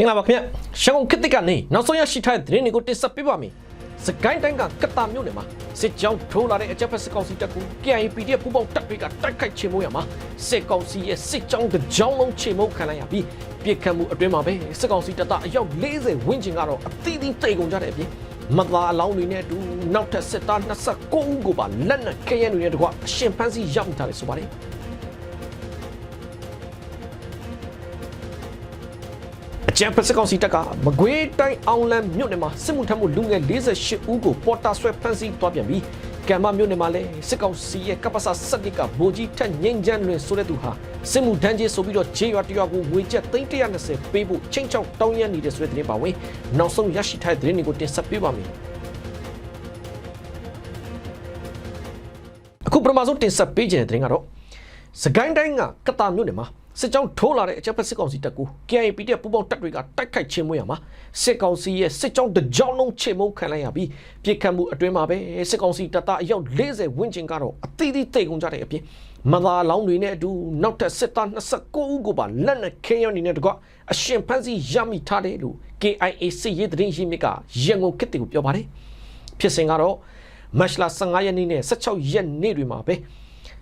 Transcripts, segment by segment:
မင်္ဂလာပါခင်ဗျရှန်ကုန်ခေတ်သစ်ကနေနောက်ဆုံးရရှိထားတဲ့သတင်းတွေကိုတင်ဆက်ပေးပါမယ်စကိုင်းတိုင်းကကတာမြို့နယ်မှာစစ်ကြောင်းထိုးလာတဲ့အကြမ်းဖက်စစ်ကောင်စီတပ်ကို KIA PDF ပူးပေါင်းတပ်တွေကတိုက်ခိုက်ချေမှုရမှာစစ်ကောင်စီရဲ့စစ်ကြောင်းတစ်ကြောင်းလုံးချေမှုခံလိုက်ရပြီးပြစ်ခတ်မှုအတွင်းမှာပဲစစ်ကောင်စီတပ်သားအယောက်40ဝန်းကျင်ကတော့အသီးသီးတိတ်ကုန်ကြတဲ့အပြင်မသားအလောင်းတွေနဲ့အတူနောက်ထပ်စစ်သား29ဦးကိုပါလက်နက်ခဲယမ်းတွေနဲ့တကွအရှင်ဖမ်းဆီးရောက်ထားတယ်ဆိုပါတယ် အကြံဖက်စကောင်စီတပ်ကမကွေးတိုင်းအောင်လန်မြို့နယ်မှာစစ်မှုထမ်းမှုလူငယ်48ဦးကိုပေါ်တာဆွဲဖမ်းဆီးသွားပြန်ပြီးကံမမြို့နယ်မှာလည်းစစ်ကောင်စီရဲ့ကပ္ပစာစက်တစ်ကဗိုလ်ကြီးထက်ငိမ့်ချမ်းလွင်ဆိုတဲ့သူဟာစစ်မှုထမ်းကြီးဆိုပြီးတော့ခြေရွာတရွာကိုငွေကျပ်320ပေးဖို့ချင်းချောက်တောင်းရနေတဲ့ဆိုတဲ့သတင်းပါဝင်နောက်ဆုံးရရှိထားတဲ့သတင်းတွေကိုတင်ဆက်ပေးပါမယ်အခုပထမဆုံးတင်ဆက်ပေးခြင်းတဲ့သတင်းကတော့စကိုင်းတိုင်းကကတာမြို့နယ်မှာ စစ်ကြောင်းထိုးလာတဲ့အကြမ်းဖက်စစ်ကောင်စီတပ်ကို KIA PDF ပူးပေါင်းတပ်တွေကတိုက်ခိုက်ချင်းမွေးရမှာစစ်ကောင်စီရဲ့စစ်ကြောင်းတစ်ကြောင်းလုံးချေမှုန်းခံလိုက်ရပြီးပြစ်ခတ်မှုအတွင်းမှာပဲစစ်ကောင်စီတပ်သားအယောက်40ဝန်းကျင်ကတော့အသီးသီးတိတ်ကုန်ကြတဲ့အပြင်မသာလောင်းတွေနဲ့အတူနောက်ထပ်စစ်သား29ဦးကိုပါလက်နက်ခဲယမ်းတွေနဲ့တကွအရှင်ဖမ်းဆီးရမိထားတယ်လို့ KIA စစ်ရေးသတင်းရင်းမြစ်ကရန်ကုန်ခေတ်တီကိုပြောပါတယ်ဖြစ်စဉ်ကတော့မတ်လ15ရက်နေ့နဲ့16ရက်နေ့တွေမှာပဲ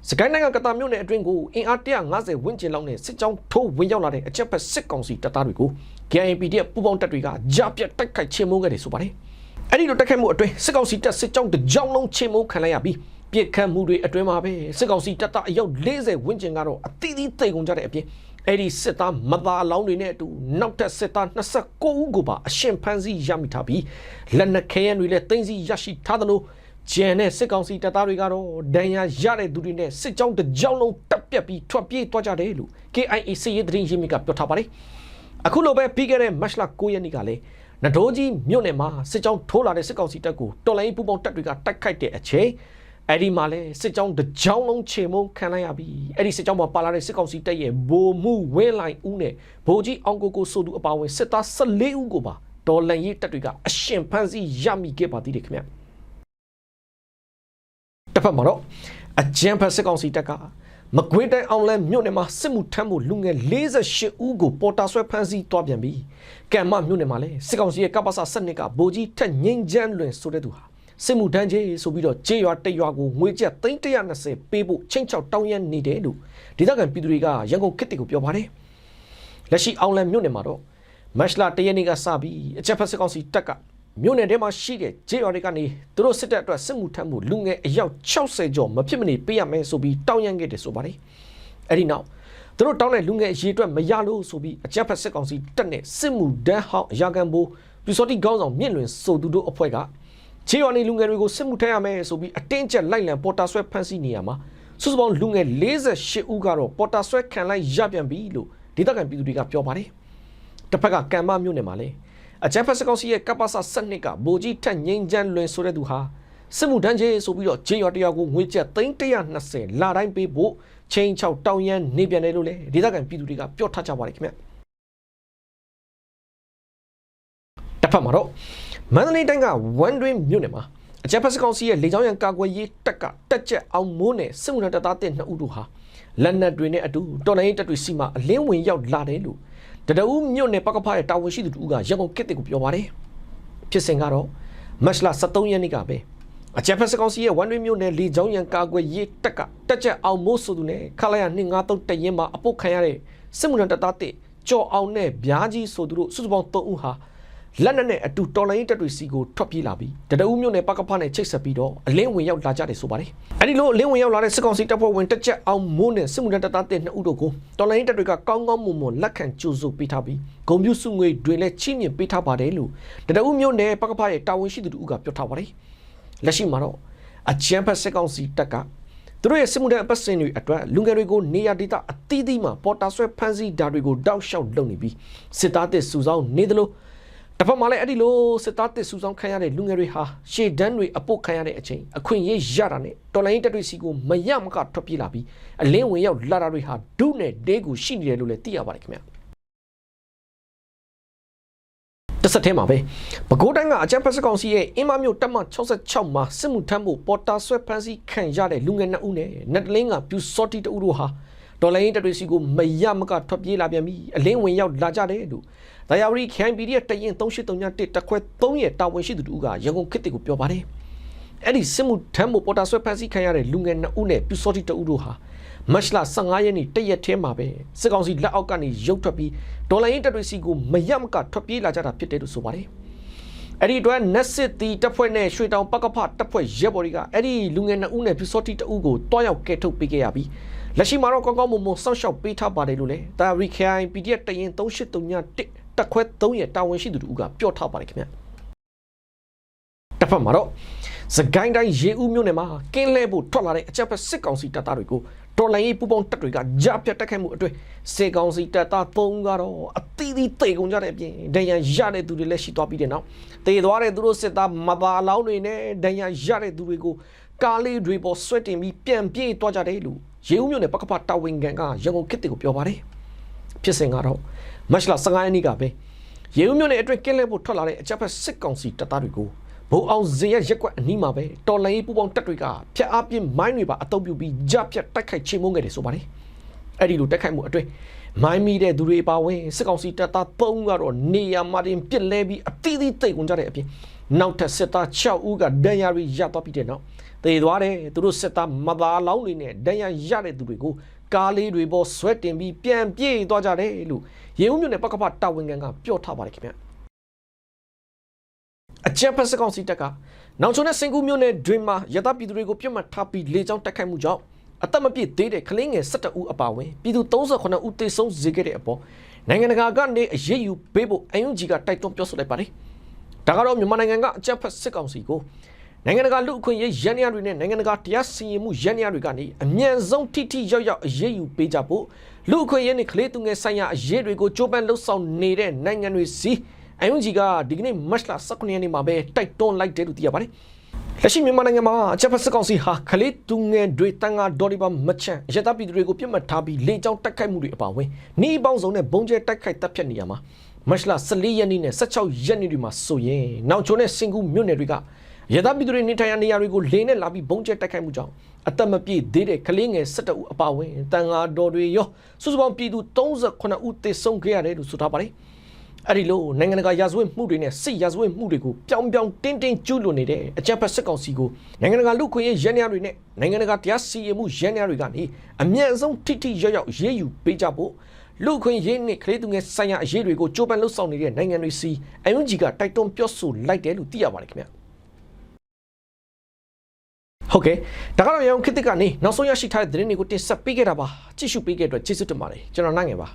စကိုင်းနိုင်ငံကတာမြို့နယ်အတွင်းကိုအင်အား150ဝန်းကျင်လောက်နဲ့စစ်ကြောင်းထိုးဝင်ရောက်လာတဲ့အကြက်ဖက်စစ်ကောင်စီတပ်သားတွေကို KNPD ပူးပေါင်းတပ်တွေကကြားပြတ်တိုက်ခိုက်ချေမှုန်းခဲ့တယ်ဆိုပါတယ်။အဲ့ဒီလိုတိုက်ခိုက်မှုအတွင်းစစ်ကောင်စီတပ်စစ်ကြောင်းတစ်ကြောင်းလုံးချေမှုန်းခံလိုက်ရပြီးပြစ်ခတ်မှုတွေအတွင်းမှာပဲစစ်ကောင်စီတပ်သားအယောက်40ဝန်းကျင်ကတော့အသီးသီးတိတ်ကုန်ကြတဲ့အပြင်အဲ့ဒီစစ်သားမသားအလောင်းတွေနဲ့အတူနောက်ထပ်စစ်သား29ဦးကိုပါအရှင်ဖမ်းဆီးရမိထားပြီးလက်နက်ခဲယမ်းတွေလည်းတင်စီရရှိထားသလို ကျန်တဲ့စစ်ကောင်စီတပ်သားတွေကတော့ဒဏ်ရာရတဲ့သူတွေနဲ့စစ်ကြောင်းတစ်ကြောင်းလုံးတပ်ပြတ်ပြီးထွက်ပြေးသွားကြတယ်လို့ KIA စစ်ရေးသတင်းရင်းမြစ်ကပြောထားပါတယ်။အခုလိုပဲပြီးခဲ့တဲ့မတ်လ9ရက်နေ့ကလည်းနဒိုးကြီးမြို့နယ်မှာစစ်ကြောင်းထိုးလာတဲ့စစ်ကောင်စီတပ်ကိုတော်လိုင်းပူပေါင်းတပ်တွေကတိုက်ခိုက်တဲ့အချိန်အဲ့ဒီမှာလဲစစ်ကြောင်းတစ်ကြောင်းလုံးချေမုန်းခံလိုက်ရပြီးအဲ့ဒီစစ်ကြောင်းမှာပါလာတဲ့စစ်ကောင်စီတပ်ရဲ့ဗိုလ်မှုဝင်းလိုင်ဦးနဲ့ဗိုလ်ကြီးအောင်ကိုကိုဆိုသူအပါအဝင်စစ်သား14ဦးကိုပါတော်လန်ရေးတပ်တွေကအရှင်ဖမ်းဆီးရမိခဲ့ပါသေးတယ်ခင်ဗျာ တစ်ဖက်မှာတော့အကြံဖက်စစ်ကောင်စီတပ်ကမကွေးတိုင်းအောင်လန်းမြို့နယ်မှာစစ်မှုထမ်းမှုလူငယ်48ဦးကိုပေါ်တာဆွဲဖမ်းဆီးသွားပြန်ပြီးကံမမြို့နယ်မှာလည်းစစ်ကောင်စီရဲ့ကပ္ပစာစနစ်ကဗိုလ်ကြီးထက်ငိမ့်ချမ်းလွင်ဆိုတဲ့သူဟာစစ်မှုထမ်းကြီးဆိုပြီးတော့ကြေးရွာတရွာကိုငွေကျပ်320ပေးဖို့ချင်းချောက်တောင်းရမ်းနေတယ်လို့ဒေသခံပြည်သူတွေကရန်ကုန်ခေတ်တီကိုပြောပါတယ်လက်ရှိအောင်လန်းမြို့နယ်မှာတော့မတ်လတရက်နေ့ကစပြီးအချက်ဖက်စစ်ကောင်စီတပ်က မြို့နယ်ထဲမှာရှိတဲ့ဂျေယော်တွေကနေသူတို့စစ်တပ်အတွက်စစ်မှုထမ်းမှုလူငယ်အယောက်60ကျော်မဖြစ်မနေပေးရမယ်ဆိုပြီးတောင်းရမ်းခဲ့တယ်ဆိုပါတယ်။အဲ့ဒီနောက်သူတို့တောင်းတဲ့လူငယ်အရေးအတွက်မရလို့ဆိုပြီးအကြက်ဖက်စစ်ကောင်စီတက်တဲ့စစ်မှုတန်းဟောင်းအရာခံဘိုးပြူစောတိကောင်းဆောင်မြင့်လွင်ဆိုသူတို့အဖွဲ့ကဂျေယော်နေလူငယ်တွေကိုစစ်မှုထမ်းရမယ်ဆိုပြီးအတင်းကျပ်လိုက်လံပေါ်တာဆွဲဖမ်းဆီးနေရမှာစုစုပေါင်းလူငယ်48ဦးကတော့ပေါ်တာဆွဲခံလိုက်ရပြန်ပြီလို့ဒေသခံပြည်သူတွေကပြောပါတယ်။တစ်ဖက်ကကံမမြို့နယ်မှာလည်း အဂျက်ဖက်စကောက်စီရဲ့ကပ္ပစာစနစ်ကဗိုလ်ကြီးထက်ငိမ့်ချမ်းလွင်ဆိုတဲ့သူဟာစစ်မှုတန်းကြီးဆိုပြီးတော့ဂျေရွာတရွာကိုငွေကျပ်320လာတိုင်းပေးဖို့ချင်းချောက်တောင်းရမ်းနေပြန်တယ်လို့လေဒေသခံပြည်သူတွေကပြောထားကြပါတယ်ခင်ဗျတစ်ဖက်မှာတော့မန္တလေးတိုင်းကဝန်တွင်းမြို့နယ်မှာအဂျက်ဖက်စကောက်စီရဲ့လေကြောင်းရန်ကာကွယ်ရေးတပ်ကတက်ကြက်အောင်မိုးနဲ့စစ်မှုထမ်းတပ်သားတဲ့နှစ်ဦးတို့ဟာလက်နက်တွေနဲ့အတူတော်လိုင်းတပ်တွေစီမှာအလင်းဝင်ရောက်လာတယ်လို့ တတအူးမြို့နယ်ပကဖရဲ့တာဝန်ရှိသူတူကရန်ကုန်ကစ်တစ်ကိုပြောပါတယ်ဖြစ်စဉ်ကတော့မတ်လ23ရက်နေ့ကပဲအချက်ဖက်စကောင်စီရဲ့ဝန်တွင်းမြို့နယ်လေချောင်းရန်ကာကွယ်ရေးတက်ကတက်ချက်အောင်မိုးဆိုသူနဲ့ခလာရ253တရင်မှာအပုတ်ခံရတဲ့စစ်မှုထမ်းတပ်သားတစ်ကြော်အောင်နဲ့ဗျာကြီးဆိုသူတို့စုစုပေါင်း3ဦးဟာ လက်နက်နဲ့အတူတော်လိုင်းတပ်တွေစီကိုထွက်ပြေးလာပြီးတတအူးမြို့နယ်ပကဖနဲ့ချိတ်ဆက်ပြီးတော့အလင်းဝင်ရောက်လာကြတယ်ဆိုပါတယ်အဲဒီလိုအလင်းဝင်ရောက်လာတဲ့စစ်ကောင်စီတပ်ဖွဲ့ဝင်တက်ချက်အောင်မိုးနဲ့စစ်မှုထမ်းတပ်သားတစ်နှစ်ဦးတို့ကိုတော်လိုင်းတပ်တွေကကောင်းကောင်းမွန်မွန်လက်ခံကြိုဆိုပေးထားပြီးဂုံပြူစုငွေတွေလည်းချိမြင့်ပေးထားပါတယ်လို့တတအူးမြို့နယ်ပကဖရဲ့တာဝန်ရှိသူတို့ကပြောထားပါတယ်လက်ရှိမှာတော့အချမ်းဖက်စစ်ကောင်စီတပ်ကသူတို့ရဲ့စစ်မှုထမ်းအပတ်စဉ်တွေအတွက်လူငယ်တွေကိုနေရာဒေသအသီးသီးမှာပေါ်တာဆွဲဖမ်းဆီးဓာတ်တွေကိုတောက်လျှောက်လုပ်နေပြီးစစ်သားတစ်စုဆောင်နေသလို တစ်ဖက်မှာလည်းအဲ့ဒီလိုစစ်သားတစ်စုဆောင်ခံရတဲ့လူငယ်တွေဟာရှေ့တန်းတွေအပုတ်ခံရတဲ့အချိန်အခွင့်အရေးရတာနဲ့တော်လိုင်းတပ်တွေစီကိုမရမကထွက်ပြေးလာပြီးအလင်းဝင်ရောက်လာတာတွေဟာဒုနဲ့ဒဲကိုရှိနေတယ်လို့လည်းသိရပါတယ်ခင်ဗျာတစ်ဆက်တည်းမှာပဲပဲခူးတိုင်းကအကြံဖက်စကောင်စီရဲ့အင်းမမြို့တပ်မ66မှာစစ်မှုထမ်းဖို့ပေါ်တာဆွဲဖမ်းဆီးခံရတဲ့လူငယ်နှစ်ဦးနဲ့နက်တလင်းကပြူစော်တီတဦးတို့ဟာ တော်လိုင်းတပ်တွေစီကိုမရမကထွက်ပြေးလာပြန်ပြီအလင်းဝင်ရောက်လာကြတယ်လို့ဒါယာဝရီခိုင်ပီဒီရဲ့တရင်3831တက်ခွဲ3ရဲ့တာဝန်ရှိသူတို့ကရန်ကုန်ခေတ်တစ်ကိုပြောပါတယ်အဲ့ဒီစစ်မှုထမ်းမှုပေါ်တာဆွဲဖန်ဆီးခံရတဲ့လူငယ်2ဦးနဲ့ပြူစောတိ2ဦးတို့ဟာမတ်လ15ရက်နေ့တရက်ထဲမှာပဲစစ်ကောင်စီလက်အောက်ကနေရုတ်ထွက်ပြီးဒေါ်လာရင်းတပ်တွေစီကိုမရမကထွက်ပြေးလာကြတာဖြစ်တယ်လို့ဆိုပါတယ်အဲ့ဒီအတွက်နက်စစ်တီတပ်ဖွဲ့နဲ့ရွှေတောင်ပကဖတပ်ဖွဲ့ရဲဘော်တွေကအဲ့ဒီလူငယ်2ဦးနဲ့ပြူစောတိ2ဦးကိုတွားရောက်ကဲထုတ်ပေးခဲ့ရပြီး လက်ရှိမှာတော့ကောင်းကောင်းမွန်မွန်စောင့်ရှောက်ပေးထားပါတယ်လို့လည်းတာရီခိုင် PDF တရင်3831တက်ခွဲ3ရဲ့တာဝန်ရှိသူတို့ကပြောထားပါတယ်ခင်ဗျတစ်ဖက်မှာတော့စကိုင်းတိုင်းရေဦးမြို့နယ်မှာကင်းလဲဖို့ထွက်လာတဲ့အကြက်ဖက်စစ်ကောင်စီတပ်သားတွေကိုဒေါ်လာရေးပူပေါင်းတပ်တွေကကြားပြတ်တက်ခဲ့မှုအတွက်စေကောင်စီတပ်သား၃ကတော့အသီးသီးတိတ်ကုန်ကြတဲ့အပြင်ဒဏ်ရာရတဲ့သူတွေလည်းရှိသွားပြီးတဲ့နောက်တေသွားတဲ့သူတို့စစ်သားမသာလောင်းတွေနဲ့ဒဏ်ရာရတဲ့သူတွေကိုကားလေးတွေပေါ်ဆွဲတင်ပြီးပြန်ပြေးသွားကြတယ်လို့ ရေဦးမြို့နယ်ပကပတာဝန်ခံကရန်ကုန်ခေတ်တွေကိုပြောပါတယ်ဖြစ်စဉ်ကတော့မတ်လ15ရက်နေ့ကပဲရေဦးမြို့နယ်အတွင်းကင်းလဲဖို့ထွက်လာတဲ့အကြက်ဖက်စစ်ကောင်စီတပ်သားတွေကိုဘုံအောင်ဇင်ရဲ့ရက်ကွက်အနီးမှာပဲတော်လိုင်းပူပေါင်းတက်တွေကဖျက်အပြင်းမိုင်းတွေပါအတုပ်ပြပြီးကြပြတ်တိုက်ခိုက်ချေမှုန်းခဲ့တယ်ဆိုပါတယ်အဲ့ဒီလိုတိုက်ခိုက်မှုအတွင်း မိုင်းမိတဲ့သူတွေပါဝင်စစ်ကောင်စီတပ်သား၃ကတော့နေရာမှာတင်ပြစ်လဲပြီးအတိအသီးတိတ်ဝင်ကြတဲ့အပြင်နောက်ထပ်စစ်သား6ဦးကဒဏ်ရာတွေရသွားပြီးတဲ့နောက်တေသွားတယ်သူတို့စစ်သားမသားလောင်းတွေနဲ့ဒဏ်ရာရတဲ့သူတွေကိုကားလေးတွေပေါ်ဆွဲတင်ပြီးပြန်ပြေးသွားကြတယ်လို့ရေဦးမြို့နယ်ပကပတာဝန်ခံကပြောထားပါတယ်ခင်ဗျအကြက်ဖက်စကောင်စီတပ်ကနောင်ချုံနဲ့စင်ကူမြို့နယ်တွင်မှာရသပြည်သူတွေကိုပြစ်မှတ်ထားပြီးလေကြောင်းတိုက်ခိုက်မှုကြောင့် အသက်မပြည့်သေးတဲ့ကလေးငယ်17ဦးအပါအဝင်ပြည်သူ38ဦးသေဆုံးစေခဲ့တဲ့အပေါ်နိုင်ငံတကာကနေအရေးယူပေးဖို့အယုံကြီးကတိုက်တွန်းပြောဆိုလိုက်ပါတယ်။ဒါကတော့မြန်မာနိုင်ငံကအကြက်ဖက်စစ်ကောင်စီကိုနိုင်ငံတကာလူအခွင့်အရေးရန်ရတွေနဲ့နိုင်ငံတကာတရားစီရင်မှုရန်ရတွေကနေအမြန်ဆုံးထိထိရောက်ရောက်အရေးယူပေးကြဖို့လူအခွင့်အရေးနဲ့ကလေးသူငယ်ဆိုင်ရာအရေးတွေကိုကြိုးပမ်းလှုပ်ဆောင်နေတဲ့နိုင်ငံတွေစီအယုံကြီးကဒီကနေ့မတ်လ19ရက်နေ့မှာပဲတိုက်တွန်းလိုက်တယ်လို့သိရပါတယ်။ လက်ရှိမြန်မာနိုင်ငံမှာအချက်ဖက်စစ်ကောင်စီဟာခလေးသူငယ်တွေတန်ငါဒေါ်ဒီပါမချန်ရတပြည်သူတွေကိုပြစ်မှတ်ထားပြီးလေကြောင်းတိုက်ခိုက်မှုတွေအပါအဝင်နှီးပေါင်းစုံနဲ့ဘုံကျဲတိုက်ခိုက်တပ်ဖြတ်နေရမှာမတ်လ14ရက်နေ့နဲ့16ရက်နေ့တွေမှာဆိုရင်နောက်ချိုးနဲ့စင်ကူမြို့နယ်တွေကရတပြည်သူတွေနေထိုင်ရာနေရာတွေကိုလေနဲ့လာပြီးဘုံကျဲတိုက်ခိုက်မှုကြောင့်အသက်မပြည့်သေးတဲ့ကလေးငယ်17ဦးအပါအဝင်တန်ငါဒေါ်တွေရောစုစုပေါင်းပြည်သူ38ဦးသေဆုံးခဲ့ရတယ်လို့ဆိုထားပါတယ်။ အဲ့ဒီလိုနိုင်ငံတကာရာဇဝတ်မှုတွေနဲ့စစ်ရာဇဝတ်မှုတွေကိုပြောင်းပြောင်းတင်းတင်းကျူးလွန်နေတဲ့အကြမ်းဖက်စစ်ကောင်စီကိုနိုင်ငံတကာလူခွင့်ရေးရန်ရတွေနဲ့နိုင်ငံတကာတရားစီရင်မှုရန်ရတွေကနေအမြင့်ဆုံးထိထိရောက်ရောက်ရေးယူပေးကြဖို့လူခွင့်ရေးနဲ့ကလေးသူငယ်ဆိုင်ရာအရေးတွေကိုကြိုးပမ်းလှုပ်ဆောင်နေတဲ့နိုင်ငံတွေစီအယွန်ဂျီကတိုက်တွန်းပြောဆိုလိုက်တယ်လို့သိရပါတယ်ခင်ဗျာဟုတ်ကဲ့ဒါကတော့ရန်ကုန်ခေတ်ကနေနောက်ဆုံးရရှိထားတဲ့သတင်းတွေကိုတင်ဆက်ပေးခဲ့တာပါကြည့်ရှုပေးခဲ့တဲ့အတွက်ကျေးဇူးတင်ပါတယ်ကျွန်တော်နိုင်ငယ်ပါ